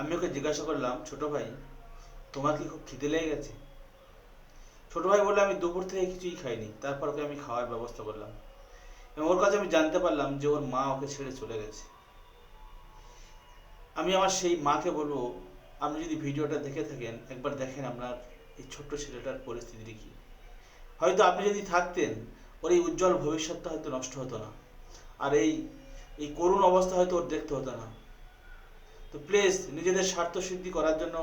আমি ওকে জিজ্ঞাসা করলাম, ছোট ভাই, তোমার কি খুব খিদে লেগে গেছে? ছোট ভাই বলল, আমি দুপুর থেকে কিছুই খাইনি। তারপর ওকে আমি খাওয়ার ব্যবস্থা করলাম। এবং ওর কাছে আমি জানতে পারলাম যে ওর মা ওকে ছেড়ে চলে গেছে। আমি আমার সেই মাকে বলব, আপনি যদি ভিডিওটা দেখে থাকেন, একবার দেখেন আপনার এই ছোট্ট ছেলেটার পরিস্থিতি কি। হয়তো আপনি যদি থাকতেন, ওর এই উজ্জ্বল ভবিষ্যৎটা হয়তো নষ্ট হতো না। আর এই এই করুণ অবস্থা হয়তো ওর দেখতে হতো না। তো প্লিজ নিজেদের স্বার্থ সিদ্ধি করার জন্য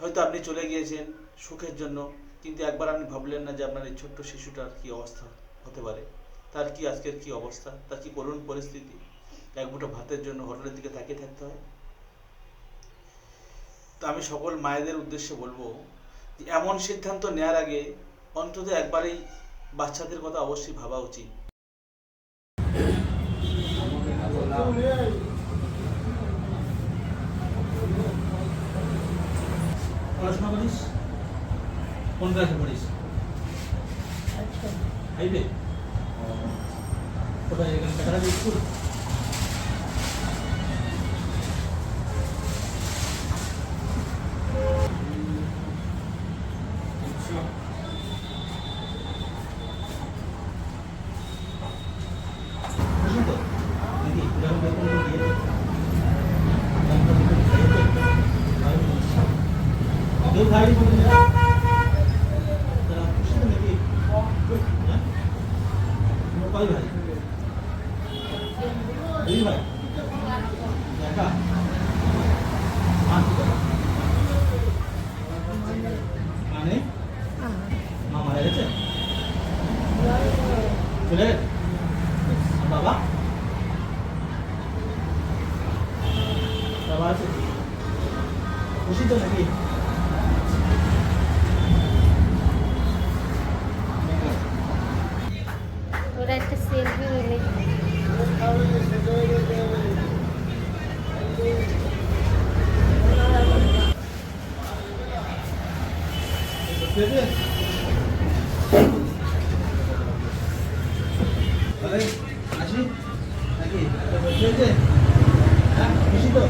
হয়তো আপনি চলে গিয়েছেন সুখের জন্য, কিন্তু একবার আপনি ভাবলেন না যে আপনার এই ছোট্ট শিশুটার কি অবস্থা হতে পারে? তার কি আজকের কি অবস্থা? তার কি করুণ পরিস্থিতি? এক মুঠো ভাতের জন্য হোটেলের দিকে তাকিয়ে থাকতে হয়। তো আমি সকল মায়েদের উদ্দেশ্যে বলব যে এমন সিদ্ধান্ত নেওয়ার আগে অন্তত একবারই বাচ্চাদের কথা অবশ্যই ভাবা উচিত। কোন ক্লাসে পড়িস ফাইভে কোথায়? এখানে কাছাকাছি স্কুল? খুশি তো? নাকি? এরকম বেতন তো দিয়ে দে। দামটা দিতে খাইয়ে দে। খাইয়ে দে। কেউ খাইনি বলে না। তারা খুশি তো নাকি? হ্যাঁ? তোমরা কয় ভাই? দুই ভাই? একা? মা কি করে? মা মারা গেছে? চলে? বাবা? বাবা আছে? খুশি তো নাকি? সত্যি আছে? তাহলে আসি নাকি সত্যি আছে হ্যাঁ খুশি তো